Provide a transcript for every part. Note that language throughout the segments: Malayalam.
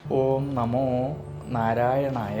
ഓം നമോ നാരായണായ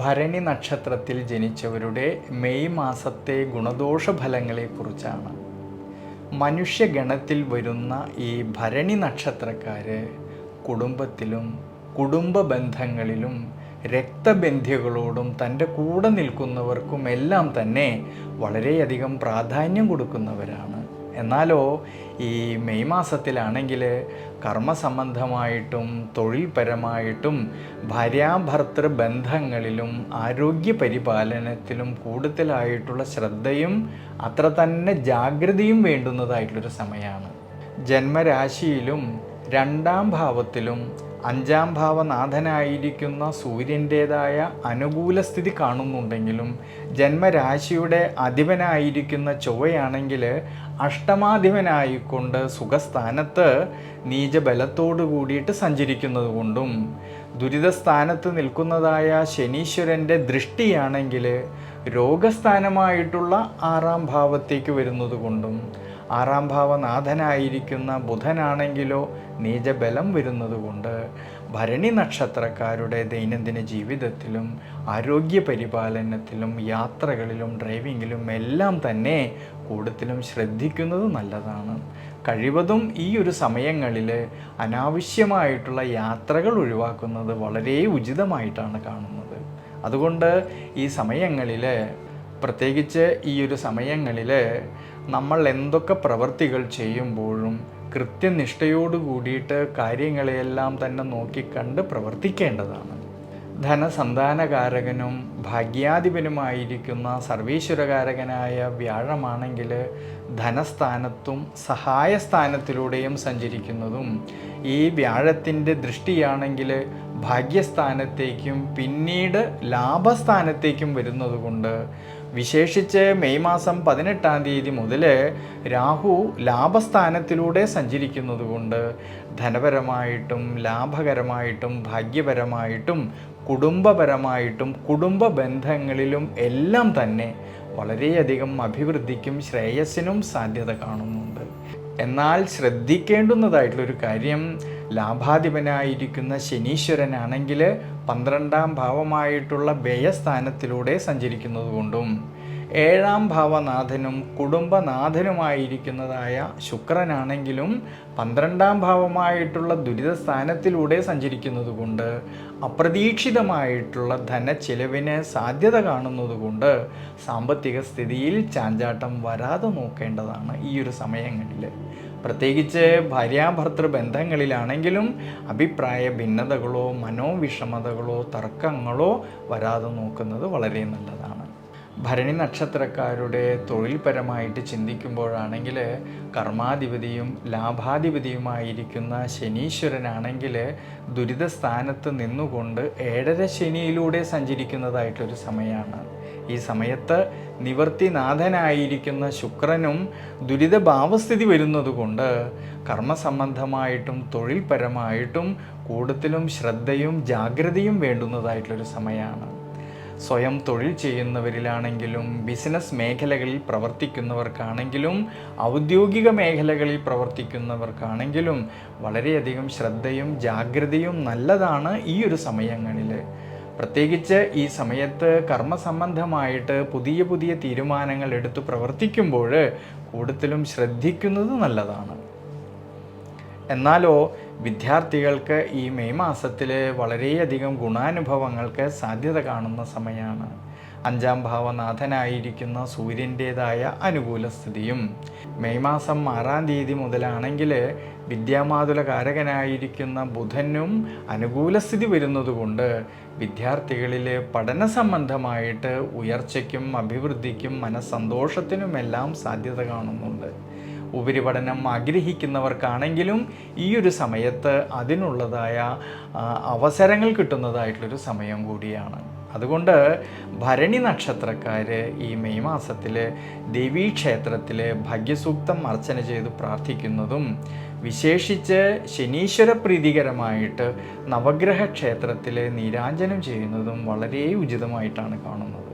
ഭരണി നക്ഷത്രത്തിൽ ജനിച്ചവരുടെ മെയ് മാസത്തെ ഗുണദോഷ ഫലങ്ങളെക്കുറിച്ചാണ് മനുഷ്യഗണത്തിൽ വരുന്ന ഈ ഭരണി നക്ഷത്രക്കാർ കുടുംബത്തിലും കുടുംബ ബന്ധങ്ങളിലും രക്തബന്ധികളോടും തന്റെ കൂടെ നിൽക്കുന്നവർക്കും എല്ലാം തന്നെ വളരെയധികം പ്രാധാന്യം കൊടുക്കുന്നവരാണ്. എന്നാലോ ഈ മെയ് മാസത്തിലാണെങ്കിൽ കർമ്മസംബന്ധമായിട്ടും തൊഴിൽപരമായിട്ടും ഭാര്യാഭർത്തൃ ബന്ധങ്ങളിലും ആരോഗ്യ പരിപാലനത്തിലും കൂടുതലായിട്ടുള്ള ശ്രദ്ധയും അത്ര തന്നെ ജാഗ്രതയും വേണ്ടുന്നതായിട്ടുള്ളൊരു സമയമാണ്. ജന്മരാശിയിലും രണ്ടാം ഭാവത്തിലും അഞ്ചാം ഭാവനാഥനായിരിക്കുന്ന സൂര്യന്റേതായ അനുകൂല സ്ഥിതി കാണുന്നുണ്ടെങ്കിലും ജന്മരാശിയുടെ അധിപനായിരിക്കുന്ന ചൊവ്വയാണെങ്കിൽ അഷ്ടമാധിപനായിക്കൊണ്ട് സുഖസ്ഥാനത്ത് നീചബലത്തോടു കൂടിയിട്ട് സഞ്ചരിക്കുന്നത് കൊണ്ടും ദുരിതസ്ഥാനത്ത് നിൽക്കുന്നതായ ശനീശ്വരന്റെ ദൃഷ്ടിയാണെങ്കിൽ രോഗസ്ഥാനമായിട്ടുള്ള ആറാം ഭാവത്തേക്ക് വരുന്നത് കൊണ്ടും ആറാം ഭാവനാഥനായിരിക്കുന്ന ബുധനാണെങ്കിലോ നീചബലം വരുന്നതുകൊണ്ട് ഭരണി നക്ഷത്രക്കാരുടെ ദൈനംദിന ജീവിതത്തിലും ആരോഗ്യ പരിപാലനത്തിലും യാത്രകളിലും ഡ്രൈവിങ്ങിലും എല്ലാം തന്നെ കൂടുതലും ശ്രദ്ധിക്കുന്നത് നല്ലതാണ്. കഴിവതും ഈ ഒരു സമയങ്ങളിൽ അനാവശ്യമായിട്ടുള്ള യാത്രകൾ ഒഴിവാക്കുന്നത് വളരെ ഉചിതമായിട്ടാണ് കാണുന്നത്. അതുകൊണ്ട് ഈ സമയങ്ങളിൽ പ്രത്യേകിച്ച് ഈ ഒരു സമയങ്ങളിൽ നമ്മൾ എന്തൊക്കെ പ്രവൃത്തികൾ ചെയ്യുമ്പോഴും കൃത്യനിഷ്ഠയോട് കൂടിയിട്ട് കാര്യങ്ങളെയെല്ലാം തന്നെ നോക്കിക്കണ്ട് പ്രവർത്തിക്കേണ്ടതാണ്. ധനസന്താനകാരകനും ഭാഗ്യാധിപനുമായിരിക്കുന്ന സർവീശ്വരകാരകനായ വ്യാഴമാണെങ്കിൽ ധനസ്ഥാനത്തും സഹായസ്ഥാനത്തിലൂടെയും സഞ്ചരിക്കുന്നതും ഈ വ്യാഴത്തിന്റെ ദൃഷ്ടിയാണെങ്കിൽ ഭാഗ്യസ്ഥാനത്തേക്കും പിന്നീട് ലാഭസ്ഥാനത്തേക്കും വരുന്നത് കൊണ്ട് വിശേഷിച്ച് മെയ് മാസം പതിനെട്ടാം തീയതി മുതൽ രാഹു ലാഭസ്ഥാനത്തിലൂടെ സഞ്ചരിക്കുന്നതുകൊണ്ട് ധനപരമായിട്ടും ലാഭകരമായിട്ടും ഭാഗ്യപരമായിട്ടും കുടുംബപരമായിട്ടും കുടുംബ ബന്ധങ്ങളിലും എല്ലാം തന്നെ വളരെയധികം അഭിവൃദ്ധിക്കും ശ്രേയസ്സിനും സാധ്യത കാണുന്നുണ്ട്. എന്നാൽ ശ്രദ്ധിക്കേണ്ടുന്നതായിട്ടുള്ളൊരു കാര്യം ലാഭാധിപനായിരിക്കുന്ന ശനീശ്വരനാണെങ്കിൽ പന്ത്രണ്ടാം ഭാവമായിട്ടുള്ള വ്യയസ്ഥാനത്തിലൂടെ സഞ്ചരിക്കുന്നതുകൊണ്ടും ഏഴാം ഭാവനാഥനും കുടുംബനാഥനുമായിരിക്കുന്നതായ ശുക്രനാണെങ്കിലും പന്ത്രണ്ടാം ഭാവമായിട്ടുള്ള ദുരിതസ്ഥാനത്തിലൂടെ സഞ്ചരിക്കുന്നതുകൊണ്ട് അപ്രതീക്ഷിതമായിട്ടുള്ള ധനച്ചിലവിന് സാധ്യത കാണുന്നതുകൊണ്ട് സാമ്പത്തിക സ്ഥിതിയിൽ ചാഞ്ചാട്ടം വരാതെ നോക്കേണ്ടതാണ് ഈ ഒരു സമയങ്ങളിൽ. പ്രത്യേകിച്ച് ഭാര്യാഭർത്തൃ ബന്ധങ്ങളിലാണെങ്കിലും അഭിപ്രായ ഭിന്നതകളോ മനോവിഷമതകളോ തർക്കങ്ങളോ വരാതെ നോക്കുന്നത് വളരെ നല്ലതാണ്. ഭരണി നക്ഷത്രക്കാരുടെ തൊഴിൽപരമായിട്ട് ചിന്തിക്കുമ്പോഴാണെങ്കിൽ കർമാധിപതിയും ലാഭാധിപതിയുമായിരിക്കുന്ന ശനീശ്വരനാണെങ്കിൽ ദുരിതസ്ഥാനത്ത് നിന്നുകൊണ്ട് ഏഴര ശനിയിലൂടെ സഞ്ചരിക്കുന്നതായിട്ടൊരു സമയമാണ്. ഈ സമയത്ത് നിവർത്തിനാഥനായിരിക്കുന്ന ശുക്രനും ദുരിതഭാവസ്ഥിതി വരുന്നതുകൊണ്ട് കർമ്മസംബന്ധമായിട്ടും തൊഴിൽപരമായിട്ടും കൂടുതലും ശ്രദ്ധയും ജാഗ്രതയും വേണ്ടുന്നതായിട്ടുള്ളൊരു സമയമാണ്. സ്വയം തൊഴിൽ ചെയ്യുന്നവരിലാണെങ്കിലും ബിസിനസ് മേഖലകളിൽ പ്രവർത്തിക്കുന്നവർക്കാണെങ്കിലും ഔദ്യോഗിക മേഖലകളിൽ പ്രവർത്തിക്കുന്നവർക്കാണെങ്കിലും വളരെയധികം ശ്രദ്ധയും ജാഗ്രതയും നല്ലതാണ് ഈ ഒരു സമയങ്ങളിൽ പ്രത്യേകിച്ച് ഈ സമയത്ത് കർമ്മസംബന്ധമായിട്ട് പുതിയ പുതിയ തീരുമാനങ്ങൾ എടുത്ത് പ്രവർത്തിക്കുമ്പോൾ കൂടുതലും ശ്രദ്ധിക്കുന്നത് നല്ലതാണ്. എന്നാലോ വിദ്യാർത്ഥികൾക്ക് ഈ മെയ് മാസത്തിൽ വളരെയധികം ഗുണാനുഭവങ്ങൾക്ക് സാധ്യത കാണുന്ന സമയമാണ് അഞ്ചാം ഭാവനാഥനായിരിക്കുന്ന സൂര്യന്റേതായ അനുകൂല സ്ഥിതിയും. മെയ് മാസം ആറാം തീയതി മുതലാണെങ്കിൽ വിദ്യാമാതുല കാരകനായിരിക്കുന്ന ബുധനും അനുകൂല സ്ഥിതി വരുന്നതുകൊണ്ട് വിദ്യാർത്ഥികളിൽ പഠന സംബന്ധമായിട്ട് ഉയർച്ചയ്ക്കും അഭിവൃദ്ധിക്കും മനസ്സന്തോഷത്തിനുമെല്ലാം സാധ്യത കാണുന്നുണ്ട്. ഉപരിപഠനം ആഗ്രഹിക്കുന്നവർക്കാണെങ്കിലും ഈ ഒരു സമയത്ത് അതിനുള്ളതായ അവസരങ്ങൾ കിട്ടുന്നതായിട്ടുള്ളൊരു സമയം കൂടിയാണ്. അതുകൊണ്ട് ഭരണി നക്ഷത്രക്കാർ ഈ മെയ് മാസത്തിൽ ദേവീക്ഷേത്രത്തിൽ ഭാഗ്യസൂക്തം അർച്ചന ചെയ്ത് പ്രാർത്ഥിക്കുന്നതും വിശേഷിച്ച് ശനീശ്വര പ്രീതികരമായിട്ട് നവഗ്രഹ ക്ഷേത്രത്തിൽ നീരാഞ്ജനം ചെയ്യുന്നതും വളരെ ഉചിതമായിട്ടാണ് കാണുന്നത്.